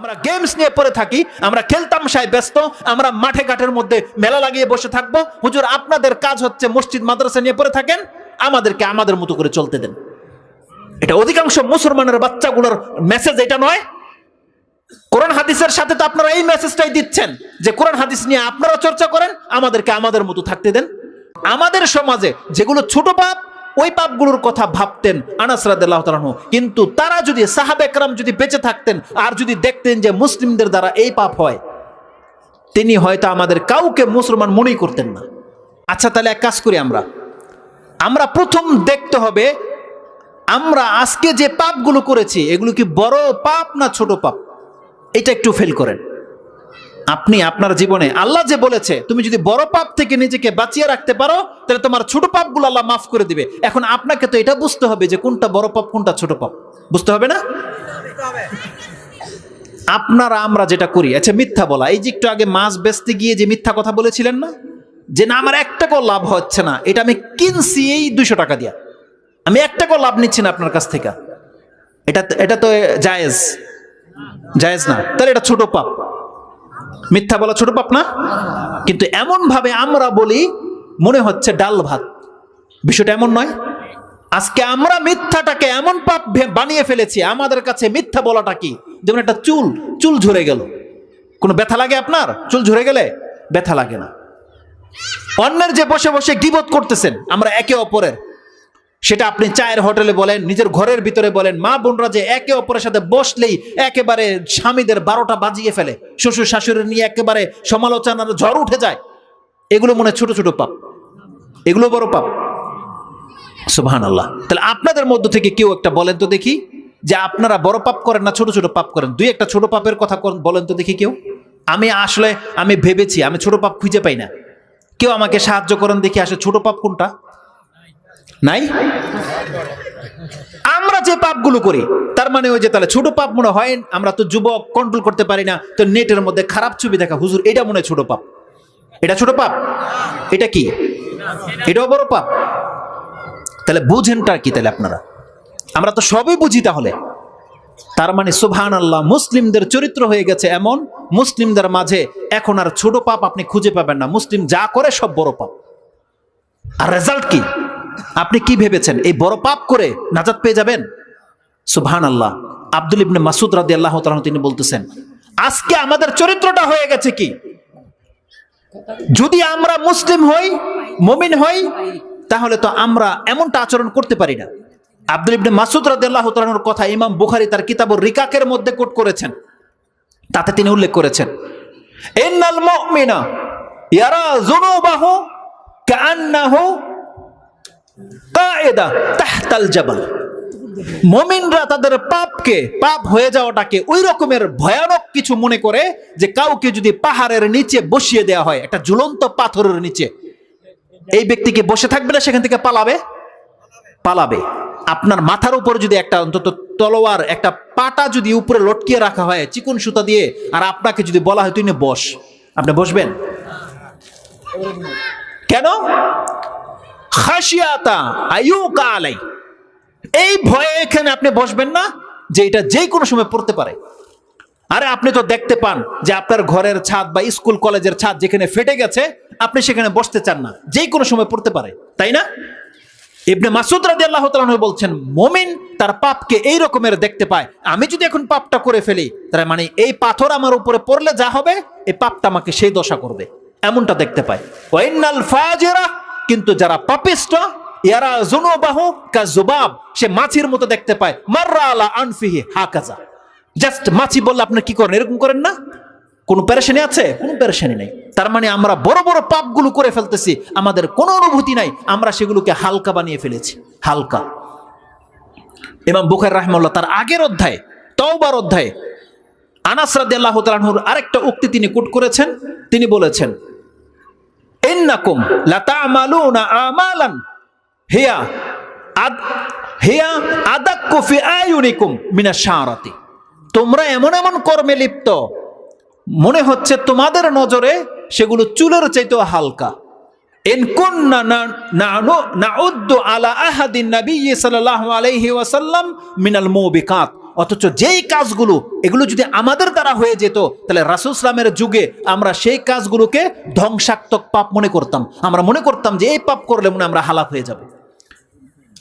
আমরা গেমস নিয়ে পড়ে থাকি, আমরা খেলতাম, সাই ব্যস্ত, আমরা মাঠে ঘাটের মধ্যে মেলা লাগিয়ে বসে থাকব। হুজুর, আপনাদের কাজ হচ্ছে মসজিদ, মাদ্রাসা নিয়ে পড়ে থাকেন, আমাদেরকে আমাদের মতো করে চলতে দেন। এটা অধিকাংশ মুসলমানের বাচ্চাগুলোর মেসেজ এটা নয়। কোরআন হাদিসের সাথে তো আপনারা এই মেসেজটাই দিচ্ছেন যে কোরআন হাদিস নিয়ে আপনারা চর্চা করেন, আমাদেরকে আমাদের মতো থাকতে দেন। আমাদের সমাজে যেগুলো ছোট পাপ ওই পাপগুলোর কথা ভাবতেন আনাস কিন্তু তারা যদি সাহাবে একরাম যদি বেঁচে থাকতেন আর যদি দেখতেন যে মুসলিমদের দ্বারা এই পাপ হয়, তিনি হয়তো আমাদের কাউকে মুসলমান মনেই করতেন না। আচ্ছা তাহলে এক কাজ করি আমরা। আমরা প্রথম দেখতে হবে, আমরা আজকে যে পাপগুলো করেছি, এগুলো কি বড় পাপ না ছোট পাপ? এটা একটু ফেল করেন। আপনি আপনার জীবনে আল্লাহ যে বলেছে, তুমি যদি বড় পাপ থেকে নিজেকে বাঁচিয়ে রাখতে পারো, তাহলে তোমার ছোট পাপগুলো আল্লাহ মাফ করে দিবে। এখন আপনাকে তো এটা বুঝতে হবে যে কোনটা বড় পাপ, কোনটা ছোট পাপ। বুঝতে হবে না? আপনারা আমরা যেটা করি আচ্ছা মিথ্যা বলা। এই যে একটু আগে মাছ বেচতে গিয়ে যে মিথ্যা কথা বলেছিলেন না? যে না, আমার একটা টাকাও লাভ হচ্ছে না। এটা আমি কিনছি এই দুইশো টাকা দিয়া। আমি একটা টাকাও লাভ নিচ্ছি না আপনার কাছ থেকে। এটা এটা তো জায়েজ। জায়েজ না। তাহলে এটা ছোট পাপ। মিথ্যা বলা ছোট পাপ না? কিন্তু এমন ভাবে আমরা বলি, মনে হচ্ছে ডাল ভাত। বিষয়টা এমন নয়। আজকে আমরা মিথ্যাটাকে এমন পাপ বানিয়ে ফেলেছি, আমাদের কাছে মিথ্যা বলাটা কি? যেমন একটা চুল চুল ঝরে গেল। কোনো ব্যথা লাগে আপনার? চুল ঝরে গেলে ব্যথা লাগে না। অন্যের যে বসে বসে গিবত করতেছেন, আমরা একে অপরের। সেটা আপনি চায়ের হোটেলে বলেন, নিজের ঘরের ভিতরে বলেন, মা বোনরা যে একে অপরের সাথে বসলেই একেবারে স্বামীদের বারোটা বাজিয়ে ফেলে, শ্বশুর শাশুড়ি নিয়ে একেবারে সমালোচনার ঝড় উঠে যায়। এগুলো মনে ছোট ছোট পাপ। এগুলো বড় পাপ। সুবহান আল্লাহ তাহলে আপনাদের মধ্য থেকে কেউ একটা বলেন তো দেখি, যে আপনারা বড় পাপ করেন না, ছোট ছোট পাপ করেন। দুই একটা ছোট পাপের কথা বলেন তো দেখি কেউ। আমি আসলে, আমি ভেবেছি, আমি ছোট পাপ খুঁজে পাই না। কেউ আমাকে সাহায্য করেন দেখি, আসলে ছোট পাপ কোনটা? নাই? আমরা যে পাপগুলো করি, তার মানে ওই যে তাহলে ছোট পাপ মনে হয় আমরা তো যুবক কন্ট্রোল করতে পারি না, তো নেটের মধ্যে খারাপ ছবি দেখা। হুজুর, এটা মনে ছোট পাপ। এটা ছোট পাপ? এটা কি? এটাও বড় পাপ? তাহলে বুঝেনটা কি তাহলে আপনারা? আমরা তো সবই বুঝি তাহলে। তার মানে সুবহান আল্লাহ মুসলিমদের চরিত্র হয়ে গেছে এমন, মুসলিমদের মাঝে এখন আর ছোট পাপ আপনি খুঁজে পাবেন না। মুসলিম যা করে সব বড় পাপ। আর রেজাল্ট কি? আপনি কি ভেবেছেন? এই বড় পাপ করে নাজাত পেয়ে যাবেন? সুবহান আল্লাহ আব্দুল ইবনে মাসুদ রাদি আল্লাহ তিনি বলতেছেন, আজকে আমাদের চরিত্রটা হয়ে গেছে কি? যদি আমরা মুসলিম হই, মমিন হই, তাহলে তো আমরা এমনটা আচরণ করতে পারি না। আব্দুল ইবনে মাসুদ রাদিয়াল্লাহু তাআলার কথা ইমাম বুখারী তার কিতাবুর রিকাকের মধ্যে কোট করেছেন। তাতে তিনি উল্লেখ করেছেন, ইন্নাল মুমিনা ইয়ারা যুনুবাহু কাআন্নাহু জাবাল। মমিনরা তাদের পাপকে, পাপ হয়ে যাওয়াটাকে ওই রকমের ভয়ানক কিছু মনে করে যে কাউকে যদি পাহাড়ের নিচে বসিয়ে দেওয়া হয়, একটা ঝুলন্ত পাথরের নিচে, এই ব্যক্তিকে বসে থাকবে না, সেখান থেকে পালাবে? পালাবে। আপনার মাথার উপর যদি একটা অন্তত তলোয়ার, একটা পাটা যদি উপরে লটকিয়ে রাখা হয়, চিকন সুতা দিয়ে, আর আপনাকে যদি বলা হয়, তুই বস। আপনি বসবেন? কেন? খাসিয়াতা আয়ুকা আলাই। এই ভয়ে এখানে আপনি বসবেন না যে এটা যে কোনো সময় পড়তে পারে। আরে আপনি তো দেখতে পান যে আপনার ঘরের ছাদ বা স্কুল কলেজের ছাদ যেখানে ফেটে গেছে, আপনি সেখানে বসতে চান না। যে কোনো সময় পড়তে পারে, তাই না? ইবনে মাসুদ রাদি আল্লাহ বলছেন, মমিন তার পাপকে এই রকমের দেখতে পায়। আমি যদি এখন পাপটা করে ফেলি, তার মানে এই পাথর আমার উপরে পড়লে যা হবে, এই পাপটা আমাকে সেই দশা করবে। এমনটা দেখতে পায়। ওয়াইনাল কিন্তু যারা পাপিষ্ট ইয়ারা জুনুবাহু কা জুবাব সে মাছির মতো দেখতে পায়। মাররা আলা আনফিহি হাকাজা জাস্ট মাছি বললে আপনি কি করেন? এরকম করেন না? কোনো প্যারেশানি আছে? কোনো প্যারেশানি নেই। তার মানে আমরা বড় বড় পাপগুলো করে ফেলতেছি। আমাদের কোনো অনুভূতি নাই। আমরা সেগুলোকে হালকা বানিয়ে ফেলেছি। হালকা। ইমাম বুখার রাহমাল্লাহ তার আগের অধ্যায়ে, তওবার অধ্যায়ে, আনাস রাদিয়াল্লাহু তাআলার আরেকটা উক্তি তিনি কোট করেছেন। তিনি বলেছেন ইন্নাকুম লাতা'মালুনা আমালান। হিয়া আদ, হিয়া আদাক্কু ফি আয়ুনিকুম মিনাশ শারাতি তোমরা এমন এমন কর্মে লিপ্ত। মনে হচ্ছে তোমাদের নজরে সেগুলো চুলের চাইতেও হালকা। আলা আহাদিন নবী সাল্লাল্লাহু আলাইহি ওয়াসাল্লাম মিনাল মুবিকাত। অথচ যেই কাজগুলো, এগুলো যদি আমাদের দ্বারা হয়ে যেত, তাহলে রাসূল ইসলামের যুগে আমরা সেই কাজগুলোকে ধ্বংসাত্মক পাপ মনে করতাম। আমরা মনে করতাম যে এই পাপ করলে মনে আমরা হালাক হয়ে যাব।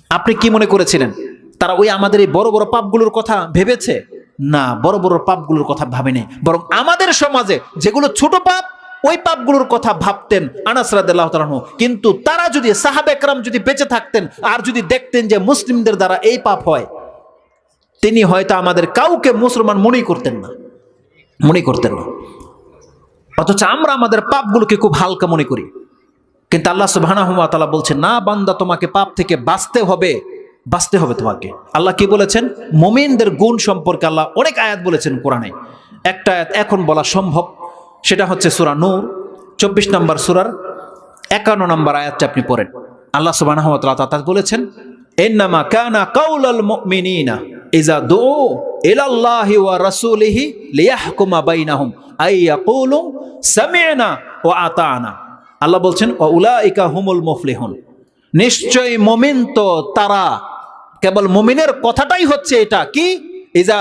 আপনি কি মনে করেছিলেন? তারা ওই আমাদের এই বড় বড় পাপগুলোর কথা ভেবেছে? না, বড় বড় পাপগুলোর কথা ভাবেনি। বরং আমাদের সমাজে যেগুলো ছোট পাপ, ওই পাপগুলোর কথা ভাবতেন আনাস রাদিয়াল্লাহু কিন্তু তারা যদি সাহাবে একরাম যদি বেঁচে থাকতেন, আর যদি দেখতেন যে মুসলিমদের দ্বারা এই পাপ হয় তিনি হয়তো আমাদের কাউকে মুসলমান মনেই করতেন না মনে করতেন না। অথচ আমরা আমাদের পাপগুলোকে খুব হালকা মনে করি। কিন্তু আল্লাহ তাআলা বলছেন, না, বান্দা, তোমাকে পাপ থেকে বাঁচতে হবে বাঁচতে হবে তোমাকে। আল্লাহ কি বলেছেন? মুমিনদের গুণ সম্পর্কে আল্লাহ অনেক আয়াত বলেছেন কোরআনে। একটা আয়াত এখন বলা সম্ভব, সেটা হচ্ছে সূরা নূর, চব্বিশ নম্বর সুরার একান্ন নম্বর আয়াতটা আপনি পড়েন। আল্লাহ তাতে বলেছেন, ইন্নামা কানা কাউলাল মুমিনিনা। ইজা দুউ ইলাল্লাহি ওয়া রাসূলিহি লিয়াহকুমা বাইনাহুম, আই ইয়াকুলু সামি'না ওয়া আতানা। আল্লাহ বলছেন ও উলাইকা হুমুল মুফলিহুন। নিশ্চয় মুমিন তো তারা, কেবল মুমিনের কথাটাই হচ্ছে এটা, কি? ইজা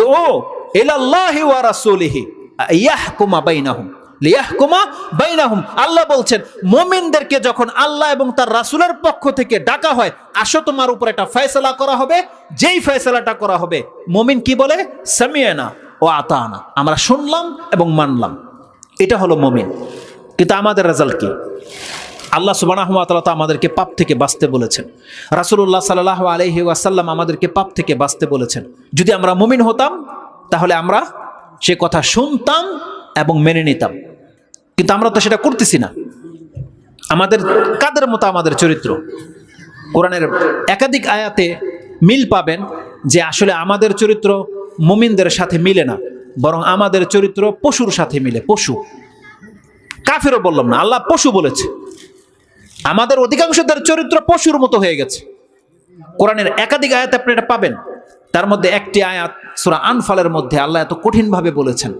দুউ ইলাল্লাহি ওয়া রাসূলিহি ইয়াহকুমা বাইনাহুম। লিয়াহকুমা বাইনাহুম। আল্লাহ বলছেন, মুমিনদেরকে যখন আল্লাহ এবং তার রাসূলের পক্ষ থেকে ডাকা হয়, আসো তোমার উপর একটা ফয়সালা করা হবে। যেই ফয়সালাটা করা হবে, মুমিন কি বলে? সামিয়ানা ও আতানা। আমরা শুনলাম এবং মানলাম। এটা হলো মুমিন। কিন্তু আমাদের রেজাল্ট কি? আল্লাহ সুবাহ তো আমাদেরকে পাপ থেকে বাঁচতে বলেছেন। রাসুল্লাহ সাল্লাহ আলহি ওয়াসাল্লাম আমাদেরকে পাপ থেকে বাঁচতে বলেছেন। যদি আমরা মুমিন হতাম, তাহলে আমরা সে কথা শুনতাম এবং মেনে নিতাম। কিন্তু আমরা তো সেটা করতেছি না। আমাদের কাদের মতো আমাদের চরিত্র? কোরআনের একাধিক আয়াতে মিল পাবেন যে আসলে আমাদের চরিত্র মুমিনদের সাথে মিলে না, বরং আমাদের চরিত্র পশুর সাথে মিলে, পশু। কাফেরও বললাম না, আল্লাহ পশু বলেছে। আমাদের অধিকাংশদের চরিত্র পশুর মতো হয়ে গেছে। কোরআনের একাধিক আয়াত আপনি এটা পাবেন। তার মধ্যে একটি আয়াত সুরা আনফালের মধ্যে আল্লাহ এত কঠিনভাবে বলেছেন।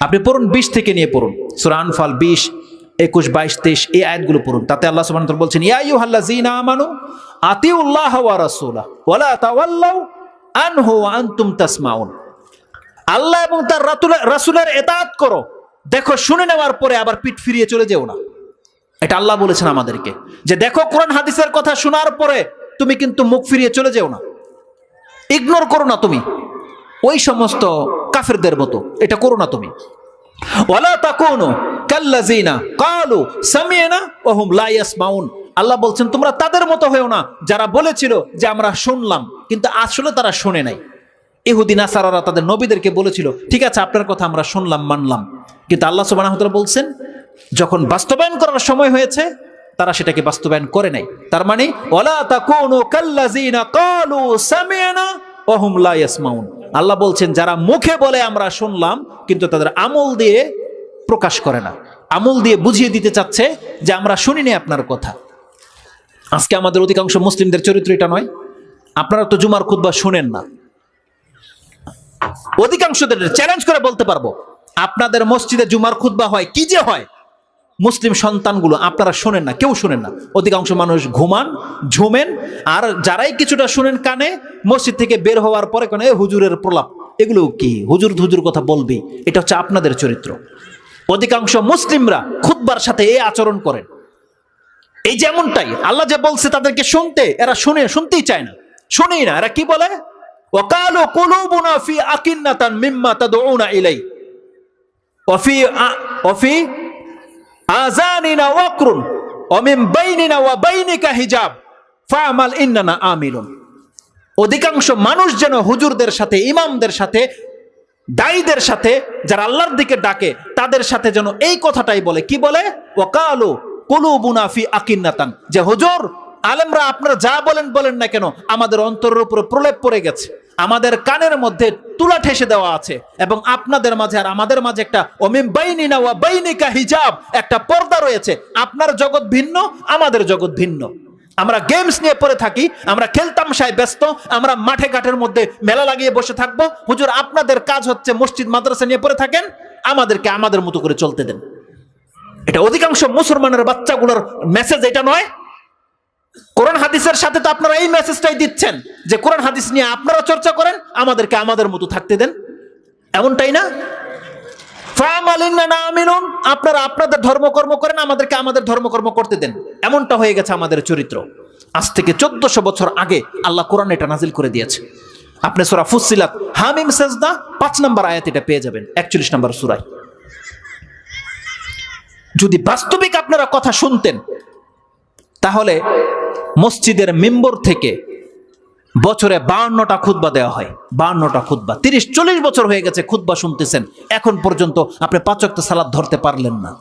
আপনি পড়ুন, বিশ থেকে নিয়ে পড়ুন। সুরান আনফাল বিশ, একুশ, বাইশ, তেইশ, এই আয়াতগুলো পড়ুন। তাতে আল্লাহ সুবহানাহু বলছেন, ইয়া আইয়ুহাল্লা জিনা আমানু ওয়ালা তাওয়াল্লাউ আনহু আনতুম তাসমাউন। আল্লাহ এবং তার রাসূলের এতাত করো। দেখো, শুনে নেওয়ার পরে আবার পিঠ ফিরিয়ে চলে যেও না। এটা আল্লাহ বলেছেন আমাদেরকে, যে দেখো, কোরআন হাদিসের কথা শোনার পরে তুমি কিন্তু মুখ ফিরিয়ে চলে যেও না। ইগনোর করো না তুমি। ওই সমস্ত কাফেরদের মতো। এটা করো না তুমি। ওয়ালা তাকুনু কাল্লাযিনা ক্বালু সামি'না ওয়া হুম লা ইয়াসমাউন। আল্লাহ বলছেন, তোমরা তাদের মতো হয়েও না। যারা বলেছিল যে আমরা শুনলাম, কিন্তু আসলে তারা শুনে নাই। ইহুদি, নাসারারা তাদের নবীদেরকে বলেছিল, ঠিক আছে, আপনার কথা আমরা শুনলাম, মানলাম। কিন্তু আল্লাহ সুবহানাহু বলছেন, যখন বাস্তবায়ন করার সময় হয়েছে, তারা সেটাকে বাস্তবায়ন করে নাই। তার মানে ওয়ালা তাকুনু কাল্লাযিনা ক্বালু সামি'না ওয়া হুম লা ইয়াসমাউন। আল্লাহ বলছেন, যারা মুখে বলে আমরা শুনলাম, কিন্তু তাদের আমল দিয়ে প্রকাশ করে না। আমল দিয়ে বুঝিয়ে দিতে চাচ্ছে যে আমরা শুনিনি আপনার কথা। আজকে আমাদের অধিকাংশ মুসলিমদের চরিত্র এটা নয়। আপনারা তো জুমার খুতবা শুনেন না। অধিকাংশদের চ্যালেঞ্জ করে বলতে পারব, আপনাদের মসজিদে জুমার খুতবা হয়, কি যে হয়? মুসলিম সন্তানগুলো আপনারা শোনেন না, কেউ শোনেন না। অধিকাংশ মানুষ ঘুমান, ঝুমেন, আর যারাই কিছুটা শুনেন কানে, মসজিদ থেকে বের হওয়ার পরে কেন হুজুরের প্রলাপ, এগুলো কি? হুজুর হুজুর কথা বলবি, এটা হচ্ছে আপনাদের চরিত্র। অধিকাংশ মুসলিমরা খুতবার সাথে এই আচরণ করেন। এই যেমনটাই, আল্লাহ যে বলছে তাদেরকে শুনতে, এরা শুনে, শুনতেই চায় না। শুনেই না, এরা কি বলে? ওকালো কুলুবুনা ফি আকিন্নাতান মিম্মা তাদউনা ইলাই। ওফি ওফি আজানিনা ওয়াকরুন অমিন বাইনিনা ওয়া বাইনিকা হিজাব, ফামাল ইন্নানা আমিলুন। অধিকাংশ মানুষ যেন হুজুরদের সাথে, ইমামদের সাথে, দায়ীদের সাথে, যারা আল্লাহর দিকে ডাকে, তাদের সাথে যেন এই কথাটাই বলে। কি বলে? ওকালু কুলুবুনা ফি আকিন্নাতান। যে হুজুর, আলেমরা আপনারা যা বলেন বলেন না কেন, আমাদের অন্তরের উপরে প্রলেপ পড়ে গেছে। আমাদের কানের মধ্যে তুলা ঠেসে দেওয়া আছে এবং আপনাদের মাঝে আর আমাদের মাঝে একটা অমিম বাইনিনা ওয়া বাইনিকা হিজাব একটা পর্দা রয়েছে। আপনার জগৎ ভিন্ন, আমাদের জগৎ ভিন্ন। আমরা গেমস নিয়ে পড়ে থাকি, আমরা খেলতামশায় ব্যস্ত, আমরা মাঠে ঘাটের মধ্যে মেলা লাগিয়ে বসে থাকব। হুজুর, আপনাদের কাজ হচ্ছে মসজিদ, মাদ্রাসা নিয়ে পড়ে থাকেন, আমাদেরকে আমাদের মতো করে চলতে দেন। এটা অধিকাংশ মুসলমানের বাচ্চাগুলোর মেসেজ এটা নয়। কোরআন হাদিসের সাথে তো আপনারা এই মেসেজটাই দিচ্ছেন যে কোরআন হাদিস নিয়ে আপনারা চর্চা করেন, আমাদেরকে আমাদের মতো থাকতে দেন। এমনটাই না? আপনারা আপনাদের ধর্মকর্ম করেন, আমাদেরকে আমাদের ধর্মকর্ম করতে দেন। এমনটা হয়ে গেছে আমাদের চরিত্র। আজ থেকে চোদ্দশো বছর আগে আল্লাহ কোরআন এটা নাজিল করে দিয়েছে। আপনি সুরা ফুসিলাত হামিম সেজদা, পাঁচ নম্বর আয়াত এটা পেয়ে যাবেন, একচল্লিশ নম্বর সুরায়। যদি বাস্তবিক আপনারা কথা শুনতেন, তাহলে মসজিদের মেম্বর থেকে বছরে বাউন্নটা খুতবা দেওয়া হয়। বাউন্নটা খুতবা। তিরিশ, চল্লিশ বছর হয়ে গেছে খুতবা শুনতেছেন। এখন পর্যন্ত আপনি পাচক সালাদ ধরতে পারলেন না।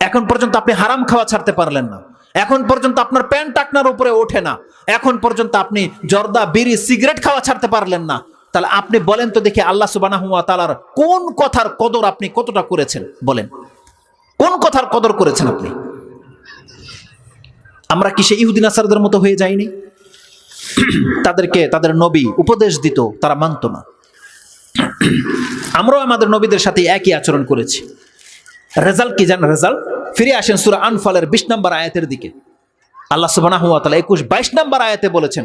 এখন পর্যন্ত আপনি হারাম খাওয়া ছাড়তে পারলেন না। এখন পর্যন্ত আপনার প্যান্ট টাকনার উপরে ওঠে না। এখন পর্যন্ত আপনি জর্দা, বিড়ি, সিগারেট খাওয়া ছাড়তে পারলেন না। তাহলে আপনি বলেন তো দেখি আল্লাহ সুবানা তালার কোন কথার কদর আপনি কতটা করেছেন? বলেন। কোন কথার কদর করেছেন আপনি? আমরা কি সে ইহুদিন আসারদের মতো হয়ে যাইনি? তাদেরকে, তাদের নবী উপদেশ দিত, তারা মানত না। আমরাও আমাদের নবীদের সাথে একই আচরণ করেছি। রেজাল্ট কি জান রেজাল্ট? ফিরে আসেন সুরা আনফালের বিশ নম্বর আয়াতের দিকে। আল্লাহ তাআলা 21 22 নম্বর আয়াতে বলেছেন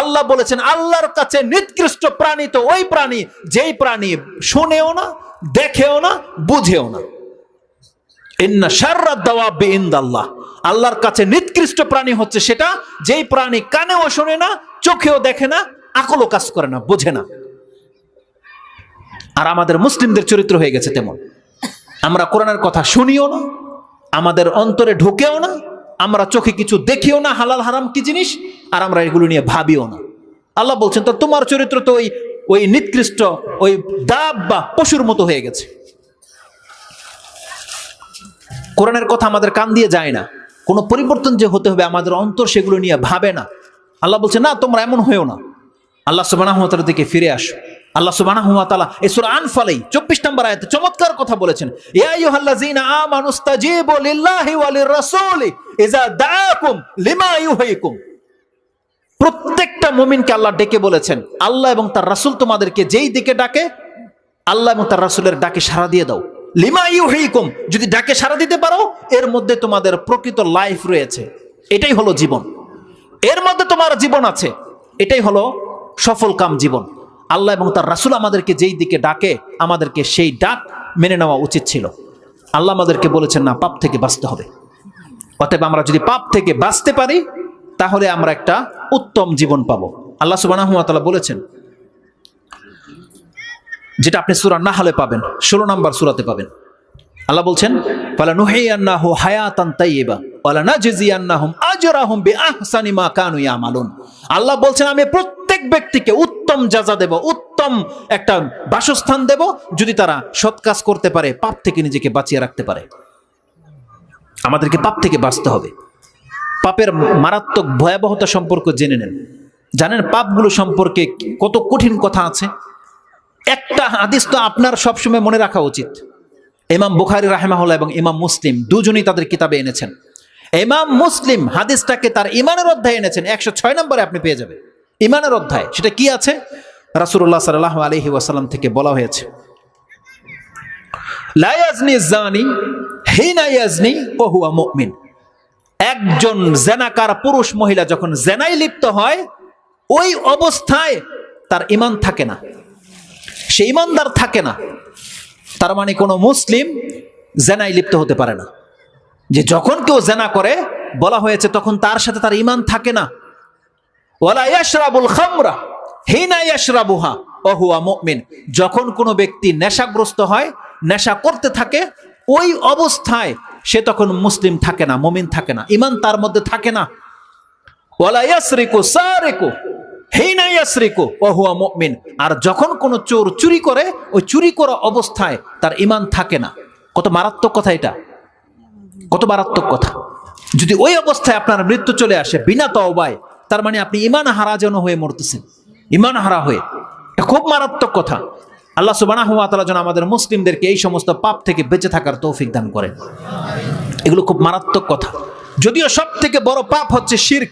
আল্লাহ বলেছেন, আল্লাহর কাছে নিকৃষ্ট প্রাণী তো ওই প্রাণী, যেই প্রাণী শুনেও না, দেখেও না, বুঝেও না। ইন্না শাররাদ দাওয়াবি ইনদাল্লাহ। আল্লাহর কাছে নিকৃষ্ট প্রাণী হচ্ছে সেটা, যেই প্রাণী কানেও শোনে না, চোখেও দেখে না, আকলও কাজ করে না, বোঝে না। আর আমাদের মুসলিমদের চরিত্র হয়ে গেছে তেমন। আমরা কোরআনের কথা শুনিও না, আমাদের অন্তরে ঢোকেও না, আমরা চোখে কিছু দেখিও না, হালাল হারাম কি জিনিস, আর আমরা এগুলো নিয়ে ভাবিও না। আল্লাহ বলছেন, তো তোমার চরিত্র তো ওই ওই নিকৃষ্ট, ওই দাব বা পশুর মতো হয়ে গেছে। কোরআনের কথা আমাদের কান দিয়ে যায় না। কোনো পরিবর্তন যে হতে হবে, আমাদের অন্তর সেগুলো নিয়ে ভাবে না। আল্লাহ বলছে, না, তোমরা এমন হয়েও না। আল্লাহ সুবাহ দিকে ফিরে আসো। আল্লাহ সুবহানাহু ওয়া তাআলা এই সূরা আনফালেই 24 নম্বর আয়াতে চমৎকার কথা বলেছেন প্রত্যেকটা মুমিনকে আল্লাহ ডেকে বলেছেন, আল্লাহ এবং তার রাসূল তোমাদেরকে যেই দিকে ডাকে, আল্লাহ এবং তার রাসূলের ডাকে সাড়া দিয়ে দাও। লিমা ইউহীকুম, যদি ডাকে সাড়া দিতে পারো, এর মধ্যে তোমাদের প্রকৃত লাইফ রয়েছে। এটাই হলো জীবন। এর মধ্যে তোমার জীবন আছে। এটাই হলো সফল কাম জীবন। আল্লাহ এবং তার রাসুল আমাদেরকে যেই দিকে ডাকে, আমাদেরকে সেই ডাক মেনে নেওয়া উচিত ছিল। আল্লাহ আমাদেরকে বলেছেন, না, পাপ থেকে বাঁচতে হবে। অতএব আমরা যদি পাপ থেকে বাঁচতে পারি, তাহলে আমরা একটা উত্তম জীবন পাবো। আল্লাহ সুবাহ বলেছেন, যেটা আপনি সুরা না হলে পাবেন, ষোলো নম্বর সুরাতে পাবেন। আল্লাহ বলছেন হায়াতান কানু ইয়ামালুন। আল্লাহ বলছেন, আমি প্রত্যেক ব্যক্তিকে উত্তম যাজা দেব, উত্তম একটা বাসস্থান দেব, যদি তারা সৎ কাজ করতে পারে, পাপ থেকে নিজেকে বাঁচিয়ে রাখতে পারে। আমাদেরকে পাপ থেকে বাঁচতে হবে। পাপের মারাত্মক ভয়াবহতা সম্পর্ক জেনে নেন। জানেন, পাপগুলো সম্পর্কে কত কঠিন কথা আছে। একটা হাদিস তো আপনার সবসময় মনে রাখা উচিত। ইমাম বুখারি রাহেমাহুল্লাহ এবং ইমাম মুসলিম দুজনই তাদের কিতাবে এনেছেন। ইমাম মুসলিম হাদিসটাকে তার ইমানের অধ্যায় এনেছেন। একশো ছয় নম্বরে আপনি পেয়ে যাবেন। ইমানের অধ্যায়, সেটা কি আছে? রাসুল্লাহ সাল্লাহ আলহি ওয়াসাল্লাম থেকে বলা হয়েছে লায়াজনি জানি একজন জেনাকার পুরুষ মহিলা যখন জেনাই লিপ্ত হয়, ওই অবস্থায় তার ইমান থাকে না। সে ইমানদার থাকে না। তার মানে কোনো মুসলিম জেনাই লিপ্ত হতে পারে না। যে যখন কেউ জেনা করে, বলা হয়েছে, তখন তার সাথে তার ইমান থাকে না। ওয়ালা ইয়াশরাবুল খামরা হিনা ইয়াশরাবুহা ওহুয়া মুমিন। যখন কোনো ব্যক্তি নেশাগ্রস্ত হয়, নেশা করতে থাকে, ওই অবস্থায় সে তখন মুসলিম থাকে না, মুমিন থাকে না ইমান তার মধ্যে থাকে না। ওয়ালা ইয়াসরিকু সারিকু হিনা ইয়াসরিকু ওহুয়া মুমিন। আর যখন কোনো চোর চুরি করে, ওই চুরি করা অবস্থায় তার ইমান থাকে না। কত মারাত্মক কথা এটা। কত মারাত্মক কথা। যদি ওই অবস্থায় আপনার মৃত্যু চলে আসে, বিনা তওবায় তার মানে আপনি ইমান হারা যেন হয়ে মরতেছেন। ইমান হারা হয়ে। এটা খুব মারাত্মক কথা। আল্লাহ তাআলা যেন আমাদের মুসলিমদেরকে এই সমস্ত পাপ থেকে বেঁচে থাকার তৌফিক দান করেন। এগুলো খুব মারাত্মক কথা। যদিও সব থেকে বড় পাপ হচ্ছে শির্ক,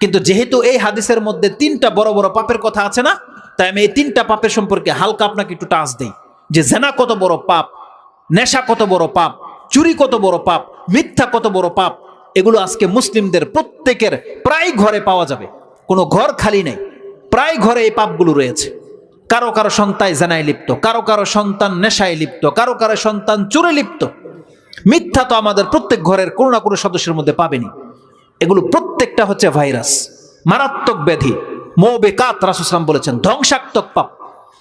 কিন্তু যেহেতু এই হাদিসের মধ্যে তিনটা বড় বড় পাপের কথা আছে না, তাই আমি এই তিনটা পাপের সম্পর্কে হালকা আপনাকে একটু টাচ দিই। যে জেনা কত বড় পাপ, নেশা কত বড় পাপ, চুরি কত বড় পাপ, মিথ্যা কত বড় পাপ এগুলো আজকে মুসলিমদের প্রত্যেকের প্রায় ঘরে পাওয়া যাবে। কোনো ঘর খালি নেই। প্রায় ঘরে এই পাপগুলো রয়েছে। কারও কারও সন্তান জেনায় লিপ্ত, কারও কারও সন্তান নেশায় লিপ্ত, কারও কারও সন্তান চোরে লিপ্ত। মিথ্যা তো আমাদের প্রত্যেক ঘরের কোনো না কোনো সদস্যের মধ্যে পাবেনি। এগুলো প্রত্যেকটা হচ্ছে ভাইরাস, মারাত্মক ব্যাধি। মৌবেকাত রাসুসলাম বলেছেন, ধ্বংসাত্মক পাপ।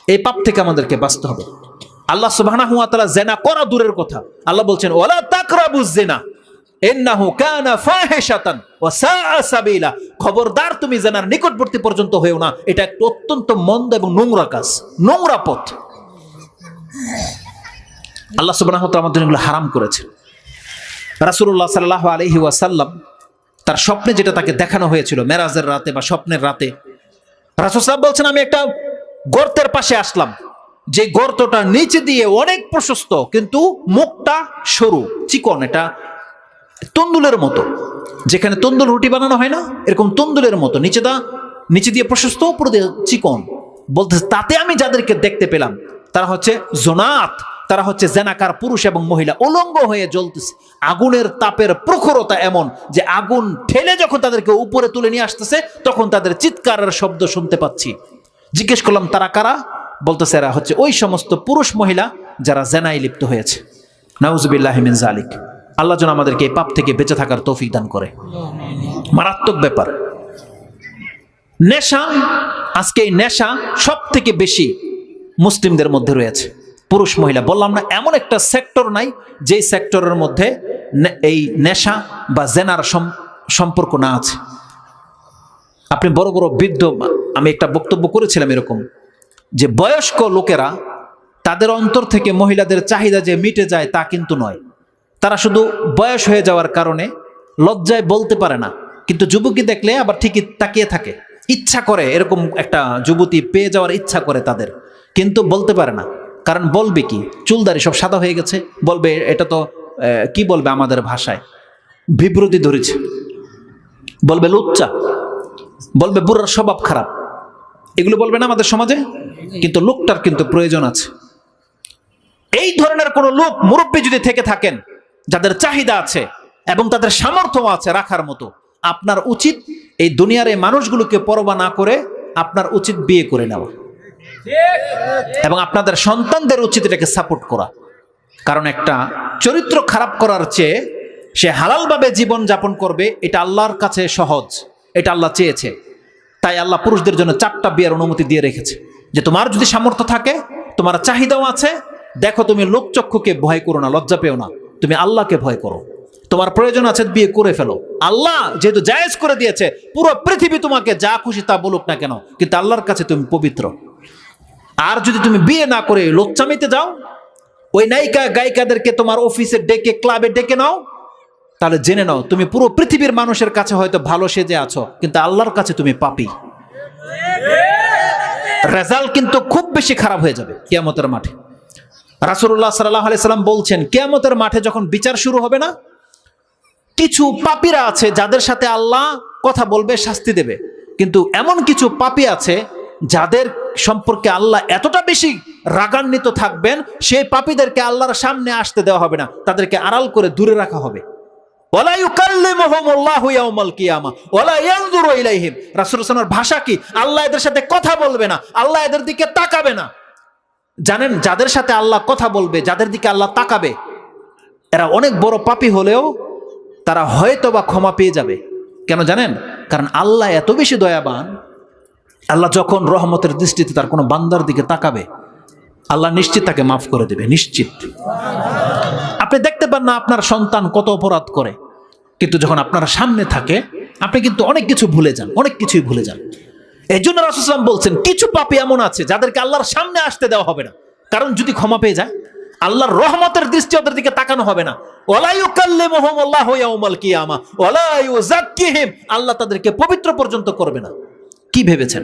এই পাপ থেকে আমাদেরকে বাঁচতে হবে। আল্লাহ তাআলা জেনা করা দূরের কথা। আল্লাহ বলছেন, ওয়ালা তাকরাবুজ জিনা। খবরদার তুমি জেনার নিকটবর্তী পর্যন্ত হয়েও না। এটা একটা অত্যন্ত মন্দ এবং নোংরা কাজ। নোংরা পথ। আল্লাহ ওয়া আমাদের হারাম করেছেন। রাসূলুল্লাহ সাল্লাল্লাহু আলাইহি ওয়াসাল্লাম তার স্বপ্নে যেটা তাকে দেখানো হয়েছিল, মেরাজের রাতে বা স্বপ্নের রাতে, রাসূল সাহেব বলছেন, আমি একটা গর্তের পাশে আসলাম। যে গর্তটা নিচে দিয়ে অনেক প্রশস্ত, কিন্তু মুখটা সরু, চিকন। এটা তন্দুলের মতো। যেখানে তন্দুল রুটি বানানো হয় না, এরকম তন্দুলের মতো। নিচে দা, নিচে দিয়ে প্রশস্ত, উপর দিয়ে চিকন। বলতে তাতে আমি যাদেরকে দেখতে পেলাম, তারা হচ্ছে জোনাত, তারা হচ্ছে জেনাকার পুরুষ এবং মহিলা, উলঙ্গ হয়ে জ্বলতেছে। আগুনের তাপের প্রখরতা এমন যে আগুন ঠেলে যখন তাদেরকে উপরে তুলে নিয়ে আসতেছে, তখন তাদের চিৎকারের শব্দ শুনতে পাচ্ছি। জিজ্ঞেস করলাম, তারা কারা? বলতেছে, এরা হচ্ছে ওই সমস্ত পুরুষ মহিলা যারা জেনায় লিপ্ত হয়েছে। নাউজুবিল্লাহ মিন জালিক আল্লাহ যেন আমাদেরকে এই পাপ থেকে বেঁচে থাকার তৌফিক দান করে। মারাত্মক ব্যাপার। নেশা, আজকে এই নেশা সব থেকে বেশি মুসলিমদের মধ্যে রয়েছে। পুরুষ, মহিলা, বললাম না, এমন একটা সেক্টর নাই যেই সেক্টরের মধ্যে এই নেশা বা জেনার সম- সম্পর্ক না আছে। আপনি বড় বড় বৃদ্ধ, আমি একটা বক্তব্য করেছিলাম এরকম, যে বয়স্ক লোকেরা তাদের অন্তর থেকে মহিলাদের চাহিদা যে মিটে যায় তা কিন্তু নয়। তারা শুধু বয়স হয়ে যাওয়ার কারণে লজ্জায় বলতে পারে না, কিন্তু যুবকী দেখলে আবার ঠিকই তাকিয়ে থাকে। ইচ্ছা করে, এরকম একটা যুবতী পেয়ে যাওয়ার ইচ্ছা করে তাদের, কিন্তু বলতে পারে না। কারণ বলবে কি? চুলদারি সব সাদা হয়ে গেছে, বলবে এটা তো কি বলবে আমাদের ভাষায়? বিব্রতি ধরেছে। বলবে লুচ্চা, বলবে বুড়ার স্বভাব খারাপ। এগুলো বলবে না আমাদের সমাজে? কিন্তু লোকটার কিন্তু প্রয়োজন আছে। এই ধরনের কোন লোক মুরব্বী যদি থেকে থাকেন যাদের চাহিদা আছে এবং তাদের সামর্থ্য আছে রাখার মতো, আপনার উচিত এই দুনিয়ার এই মানুষগুলোকে পরবা না করে আপনার উচিত বিয়ে করে নেওয়া। এবং আপনাদের সন্তানদের উচিত এটাকে সাপোর্ট করা। কারণ একটা চরিত্র খারাপ করার চেয়ে সে হালালভাবে জীবন যাপন করবে, এটা আল্লাহর কাছে সহজ, এটা আল্লাহ চেয়েছে। তাই আল্লাহ পুরুষদের জন্য চারটা বিয়ের অনুমতি দিয়ে রেখেছে। যে তোমার যদি সামর্থ্য থাকে, তোমার চাহিদাও আছে, দেখো তুমি লোকচক্ষুকে ভয় করো না, লজ্জা পেও না। তুমি আল্লাহকে ভয় করো। তোমার প্রয়োজন আছে বিয়ে করে ফেলো। আল্লাহ যেহেতু জায়েজ করে দিয়েছে, পুরো পৃথিবী তোমাকে যা খুশি তা বলুক না কেন, কিন্তু আল্লাহর কাছে তুমি পবিত্র। আর যদি তুমি বিয়ে না করে লোচ্চামিতে যাও, ওই নায়িকা গায়িকাদেরকে তোমার অফিসে ডেকে, ক্লাবে ডেকে নাও, তাহলে জেনে নাও, তুমি পুরো পৃথিবীর মানুষের কাছে হয়তো ভালো সেজে আছো, কিন্তু আল্লাহর কাছে তুমি পাপি। রেজাল্ট কিন্তু খুব বেশি খারাপ হয়ে যাবে, কিয়ামতের মাঠে। রাসুল্লাহ সাল্লাহ সাল্লাম বলছেন, কিয়ামতের মাঠে যখন বিচার শুরু হবে না, কিছু পাপীরা আছে যাদের সাথে আল্লাহ কথা বলবে, শাস্তি দেবে। কিন্তু এমন কিছু পাপী আছে যাদের সম্পর্কে আল্লাহ এতটা বেশি রাগান্বিত থাকবেন, সেই পাপীদেরকে আল্লাহর সামনে আসতে দেওয়া হবে না। তাদেরকে আড়াল করে দূরে রাখা হবে। ভাষা কি? আল্লাহ এদের সাথে কথা বলবে না, আল্লাহ এদের দিকে তাকাবে না। জানেন যাদের সাথে আল্লাহ কথা বলবে, যাদের দিকে আল্লাহ তাকাবে, এরা অনেক বড় পাপী হলেও তারা হয়তো বা ক্ষমা পেয়ে যাবে। কেন জানেন? কারণ আল্লাহ এত বেশি দয়াবান, আল্লাহ যখন রহমতের দৃষ্টিতে তার কোনো বান্দার দিকে তাকাবে, আল্লাহ নিশ্চিত তাকে মাফ করে দেবে, নিশ্চিত। আপনি দেখতে পান না আপনার সন্তান কত অপরাধ করে, কিন্তু যখন আপনার সামনে থাকে, আপনি কিন্তু অনেক কিছু ভুলে যান, অনেক কিছুই ভুলে যান। এই জন্য রাসুসলাম বলছেন, কিছু পাপি এমন আছে যাদেরকে আল্লাহর সামনে আসতে দেওয়া হবে না। কারণ যদি ক্ষমা পেয়ে যায়, আল্লাহর রহমতের দৃষ্টি ওদের দিকে তাকানো হবে না। আল্লাহ তাদেরকে পবিত্র পর্যন্ত করবে না। কি ভেবেছেন?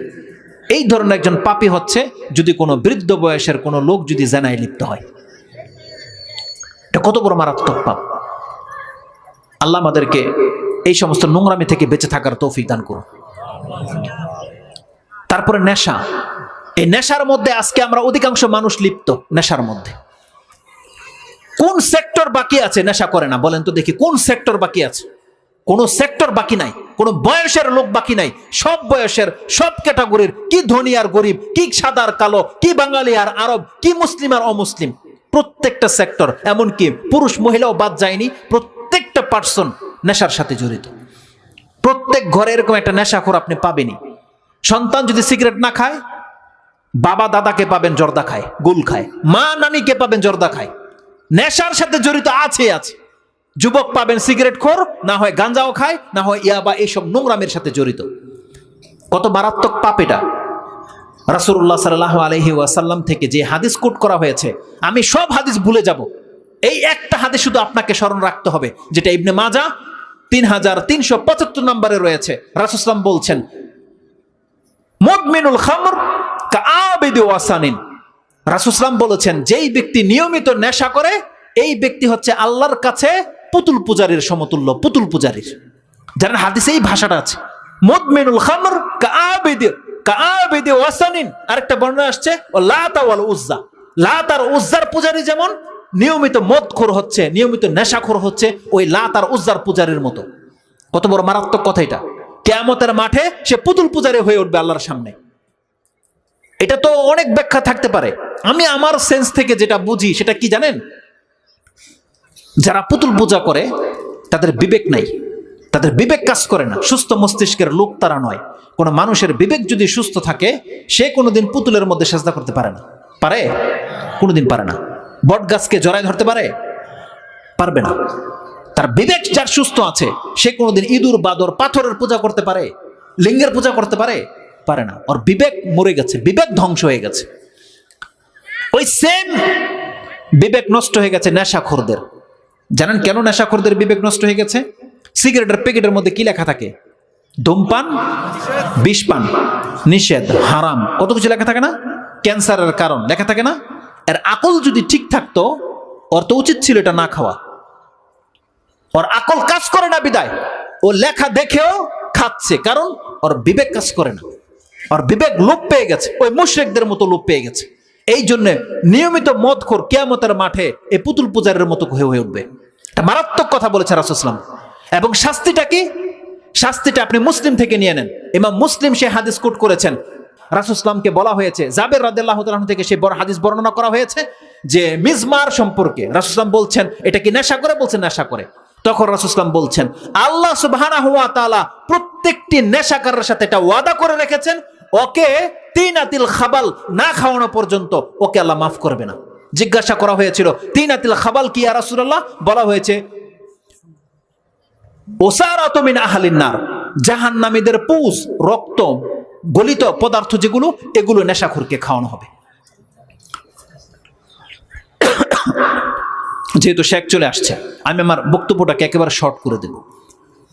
এই ধরনের একজন পাপী হচ্ছে যদি কোনো বৃদ্ধ বয়সের কোনো লোক যদি জেনায় লিপ্ত হয়। এটা কত বড় মারাত্মক পাপ। আল্লাহ আমাদেরকে এই সমস্ত নোংরামি থেকে বেঁচে থাকার তৌফিক দান করুন। তারপরে নেশা। এই নেশার মধ্যে আজকে আমরা অধিকাংশ মানুষ লিপ্ত নেশার মধ্যে। কোন সেক্টর বাকি আছে? নেশা করে না, বলেন তো দেখি কোন সেক্টর বাকি আছে? কোন সেক্টর বাকি নাই, কোন বয়সের লোক বাকি নাই, সব বয়সের, সব ক্যাটাগরির, কি ধনী আর গরিব, কি সাদা আর কালো, কি বাঙালি আর আরব, কি মুসলিম আর অমুসলিম। প্রত্যেকটা সেক্টর, এমনকি পুরুষ মহিলাও বাদ যায়নি, প্রত্যেকটা পার্সন নেশার সাথে জড়িত। প্রত্যেক ঘরে এরকম একটা নেশাখোর আপনি পাবেনই। সন্তান যদি সিগারেট না খায়, বাবা দাদাকে পাবেন জর্দা খায়, গুল খায়, মা নানিকে পাবেন জর্দা খায়। নেশার সাথে জড়িত আছে আছে। যুবক পাবেন সিগারেট খোর, না হয় গাঞ্জাও খায়, না হয় ইয়াবা এইসব নোংরামের সাথে জড়িত। কত মারাত্মক পাপ এটা। রাসুল্লাহ সাল্লাহ আলহি ওয়াসাল্লাম থেকে যে হাদিস কোট করা হয়েছে, আমি সব হাদিস ভুলে যাব। এই একটা হাদিস শুধু আপনাকে স্মরণ রাখতে হবে, যেটা ইবনে মাজা তিন হাজার তিনশো পঁচাত্তর নম্বরে রয়েছে। রাসুসলাম বলছেন মুদমিনুল খামর কাআবিদি ওয়াসানিন। রাসুসলাম বলেছেন, যেই ব্যক্তি নিয়মিত নেশা করে, এই ব্যক্তি হচ্ছে আল্লাহর কাছে পুতুল পূজারীর সমতুল্য, পুতুল পূজারীর। জানেন হাদিসে এই ভাষাটা আছে। মুদমিনুল খামর কাআবিদি কাআবিদি ওয়াসানিন। আরেকটা বর্ণনা আসছে ও লাতা ওয়াল উজ্জা। লাত আর উজ্জার পূজারী যেমন, নিয়মিত মদখোর হচ্ছে, নিয়মিত নেশাখোর হচ্ছে, ওই লাত আর উজ্জার পূজারীর মতো। কত বড় মারাত্মক কথা এটা। কেয়ামতের মাঠে সে পুতুল পূজারী হয়ে উঠবে আল্লাহর সামনে। এটা তো অনেক ব্যাখ্যা থাকতে পারে। আমি আমার সেন্স থেকে যেটা বুঝি, সেটা কি জানেন? যারা পুতুল পূজা করে, তাদের বিবেক নাই। তাদের বিবেক কাজ করে না। সুস্থ মস্তিষ্কের লোক তারা নয়। কোনো মানুষের বিবেক যদি সুস্থ থাকে, সে কোনোদিন পুতুলের মধ্যে সাজদা করতে পারে না। পারে? কোনোদিন পারে না। বট গাছকে জড়ায় ধরতে পারে? পারবে না। তার বিবেক যার সুস্থ আছে, সে কোনোদিন ইঁদুর, বাদর, পাথরের পূজা করতে পারে, লিঙ্গের পূজা করতে পারে পারে না। ওর বিবেক মরে গেছে, বিবেক ধ্বংস হয়ে গেছে। ওই সেম বিবেক নষ্ট হয়ে গেছে নেশাখোরদের। জানেন কেন নেশাখোরদের বিবেক নষ্ট হয়ে গেছে? সিগারেটের প্যাকেটের মধ্যে কি লেখা থাকে? ধূমপান বিষ পান নিষেধ, হারাম। কত কিছু লেখা থাকে না? ক্যান্সারের কারণ। লেখা থাকে না? এর আকল যদি ঠিক থাকতো, ওর তো উচিত ছিল এটা না খাওয়া। ওর আকল কাজ করে না বিদায়। ও লেখা দেখেও খাচ্ছে, কারণ ওর বিবেক কাজ করে না। ওর বিবেক লোপ পেয়ে গেছে, ওই মুশ্রেকদের মতো লোপ পেয়ে গেছে। এই জন্য নিয়মিত মদ খোর কেয়ামতের মাঠে এই পুতুল পূজারের মতো হয়ে হয়ে উঠবে। এটা মারাত্মক কথা বলেছে রাসুসলাম এবং শাস্তিটা কি? শাস্তিটা আপনি মুসলিম থেকে নিয়ে নেন। এবং মুসলিম সে হাদিস কোট করেছেন। রাসুসলামকে বলা হয়েছে, জাবের রাদেল্লাহ থেকে সেই বড় হাদিস বর্ণনা করা হয়েছে যে, মিজমার সম্পর্কে রাসুসলাম বলছেন, এটা কি নেশা করে? বলছেন, নেশা করে। তখন রাসুসলাম বলছেন, আল্লাহ সুবহানা হুয়া তাআলা প্রত্যেকটি নেশাকারের সাথে এটা ওয়াদা করে রেখেছেন, ওকে তিন আতিল খাবাল না খাওয়ানো পর্যন্ত ওকে আল্লাহ মাফ করবে না। জিজ্ঞাসা করা হয়েছিল তিন আতিল খাবাল কি আর রাসূলুল্লাহ? বলা হয়েছে ওসারাতমিন আহালিন্নার জাহান্নামীদের পুষ, রক্ত, গলিত পদার্থ যেগুলো, এগুলো নেশাখুরকে খাওয়ানো হবে। যেহেতু শেখ চলে আসছে, আমি আমার বক্তব্যটাকে একেবারে শর্ট করে দেব।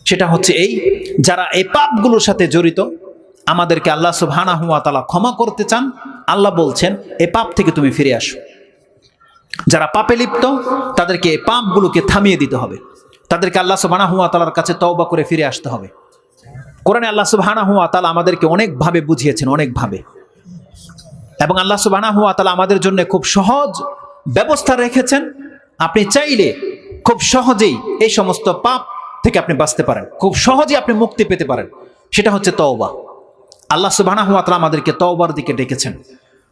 সেটা হচ্ছে এই, যারা এই পাপগুলোর সাথে জড়িত, আমাদেরকে আল্লাহ সুবহানা হুয়া তালা ক্ষমা করতে চান, আল্লাহ বলছেন এ পাপ থেকে তুমি ফিরে আসো। যারা পাপে লিপ্ত, তাদেরকে এই পাপগুলোকে থামিয়ে দিতে হবে। তাদেরকে আল্লাহ সুবহানা হুয়া তালার কাছে তওবা করে ফিরে আসতে হবে। কোরআনে আল্লাহ সুবহানা হুয়া তালা আমাদেরকে অনেকভাবে বুঝিয়েছেন, অনেকভাবে। এবং আল্লাহ সুবহানা হুয়া তালা আমাদের জন্য খুব সহজ ব্যবস্থা রেখেছেন আপনি চাইলে খুব সহজেই এই সমস্ত পাপ থেকে আপনি বাঁচতে পারেন। খুব সহজেই আপনি মুক্তি পেতে পারেন। সেটা হচ্ছে তওবা। আল্লাহ সুবহানা হুয়া আমাদেরকে তওবার দিকে ডেকেছেন।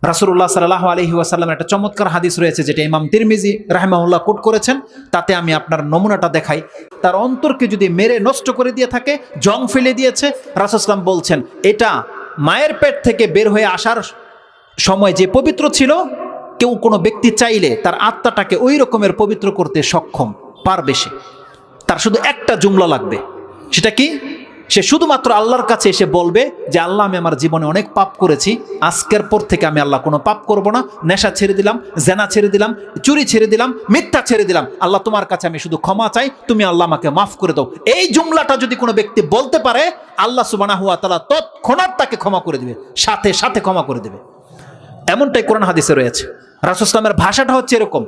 রাসুল্লাহ সাল্লাহ আলহি ওয়াসাল্লামের একটা চমৎকার হাদিস রয়েছে, যেটা ইমাম তিরমিজি রাহমাউল্লাহ কোট করেছেন। তাতে আমি আপনার নমুনাটা দেখাই। তার অন্তরকে যদি মেরে নষ্ট করে দিয়ে থাকে, জং ফেলে দিয়েছে রাসুসলাম বলছেন, এটা মায়ের পেট থেকে বের হয়ে আসার সময় যে পবিত্র ছিল কেউ কোনো ব্যক্তি চাইলে তার আত্মাটাকে ওই রকমের পবিত্র করতে সক্ষম পারবে সে। তার শুধু একটা জুমলা লাগবে। সেটা কি? সে শুধুমাত্র আল্লাহর কাছে এসে বলবে যে, আল্লাহ, আমি আমার জীবনে অনেক পাপ করেছি। আজকের পর থেকে আমি আল্লাহ কোনো পাপ করব না। নেশা ছেড়ে দিলাম, জেনা ছেড়ে দিলাম, চুরি ছেড়ে দিলাম, মিথ্যা ছেড়ে দিলাম। আল্লাহ, তোমার কাছে আমি শুধু ক্ষমা চাই। তুমি আল্লাহ আমাকে মাফ করে দাও। এই জুমলাটা যদি কোনো ব্যক্তি বলতে পারে, আল্লাহ সুবানা হুয়া তালা তৎক্ষণাৎ তাকে ক্ষমা করে দিবে। সাথে সাথে ক্ষমা করে দেবে। এমনটাই কোরআন হাদিসে রয়েছে। রাসুসলামের ভাষাটা হচ্ছে এরকম।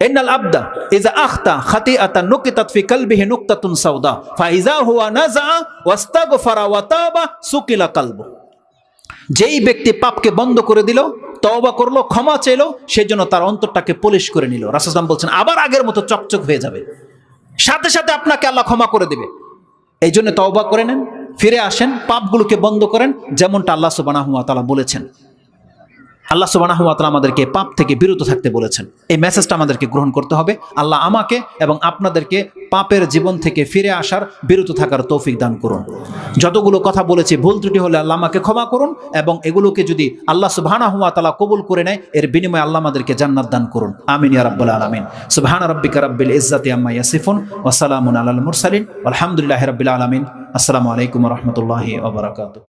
ইন্নাল আবদা ইজা আখতা খাতিআতা নুকিতাত ফি কলবিহি নুকতাতুন সাউদা, ফাইজা হুয়া নাজা ওয়াস্তাগফারা ওয়া তাবা সুকিলা কলবু যেই ব্যক্তি পাপকে বন্ধ করে দিল, তওবা করল, ক্ষমা চাইলো, সেজন্য তার অন্তরটাকে পলিশ করে নিল। রাসুলাম বলছেন, আবার আগের মতো চকচক হয়ে যাবে। সাথে সাথে আপনাকে আল্লাহ ক্ষমা করে দেবে। এই জন্য তওবা করে নেন, ফিরে আসেন, পাপগুলোকে বন্ধ করেন, যেমনটা আল্লাহ সুবানাহ তালা বলেছেন। আল্লাহ সুবানাহ তালা আমাদেরকে পাপ থেকে বিরত থাকতে বলেছেন। এই মেসেজটা আমাদেরকে গ্রহণ করতে হবে। আল্লাহ আমাকে এবং আপনাদেরকে পাপের জীবন থেকে ফিরে আসার বিরত থাকার তৌফিক দান করুন। যতগুলো কথা বলেছি, ভুল ত্রুটি হলে আল্লাহ আমাকে ক্ষমা করুন এবং এগুলোকে যদি আল্লাহ সুবহানাহু ওয়া তাআলা কবুল করে নেয়, এর বিনিময়ে আল্লাহ আমাদেরকে জান্নাত দান করুন। আমিন ইয়া রাব্বাল আলামিন। সুবহান রাব্বিকা রাব্বিল ইজ্জাতি আম্মা ইয়াসিফুন ওয়া সালামুন আলাল মুরসালিন। আলহামদুলিল্লাহি রাব্বিল আলামিন। আসসালামু আলাইকুম রাহমাতুল্লাহি ওয়া বারাকাতুহু।